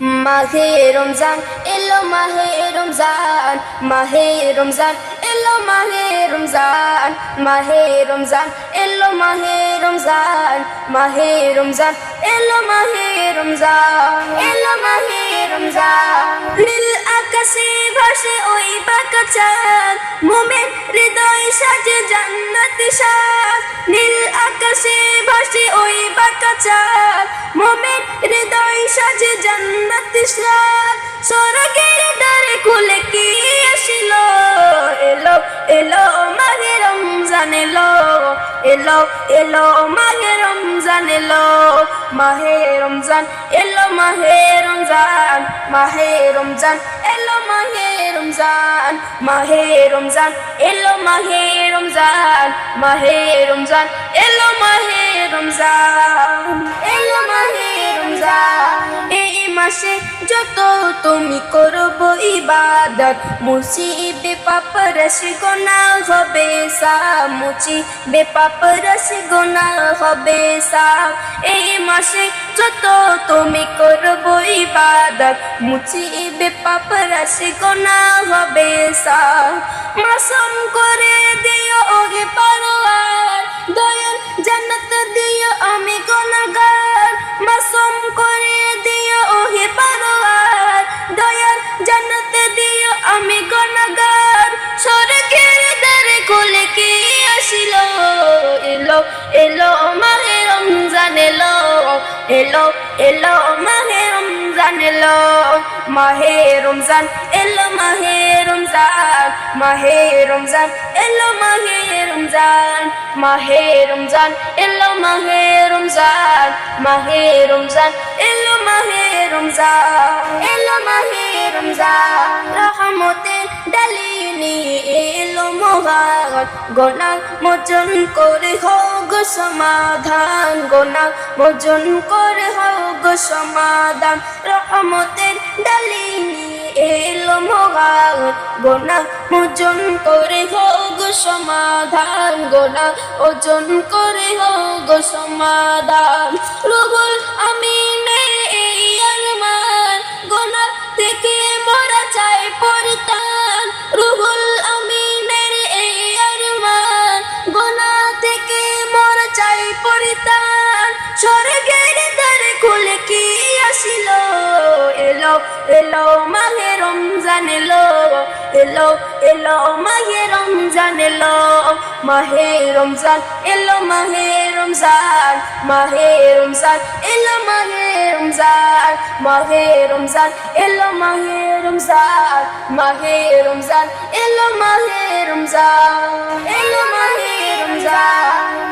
মাহে রমজান, এলো মাহে রমজান মাহে রমজান, এলো মাহে রমজান মাহে রমজান, এলো মাহে রমজান মাহে রমজান, এলো মাহে রমজান, এলো মাহে রমজান। নীল আকাশে ভাসে ওই বাঁকা চাঁদ মোমেন হৃদয় সাজে জান্নাত সাজ। সাজ স্বর্গের দ্বারে খুলে কি আসিল? এলো এলো মাহে রমজান এলো এলো এলো মাহে রমজান এলো মাহে রমজান, এলো মাহে রমজান মাহে রমজান, এলো মাহে রমজান মাহে রমজান, এলো মাহে রমজান মাহে রমজান, এলো মাহে রমজান, এলো মাহে রমজান। মাসে যত তুমি করব ইবাদত। মুসিবে পাপরস গোনা হবে সা মুচিবে পাপরস গোনা হবে সা এই মাসে যত তুমি করব ইবাদত মুচিবে পাপরস গোনা হবে সা মাসম করে দিও ওগে পারোয়ার এলো এলো মাহে রমজান এলো এলো এলো মাহে রমজান এলো মাহে রমজান এলো মাহে রমজান মাহে রমজান এলো মাহে রমজান মাহে রমজান এলো মাহে রমজান মাহে রমজান এলো মাহে রমজান এলো মাহে রমজান রহমতের ডালি নিয়ে এলো মহান গোনা মোচন করে হোক সমাধান, গোনা মোচন করে হও গো সমাধান। রহমতের ডালি নিয়ে এলো মহান, গোনা মোচন করে হও গো সমাধান, গোনা ওজন করে হও গো সমাধান। রুবুল আমিনে চাই পরিতান স্বর্গের দ্বারে খুলে কি আসিল এলো এলো মাহে রমজান এলো এলো এলো মাহে রমজান এলো মাহে রমজান এলো মাহে রমজান মাহে রমজান এলো মাহে রমজান মাহে রমজান এলো মাহে রমজান মাহে রমজান এলো মাহে রমজান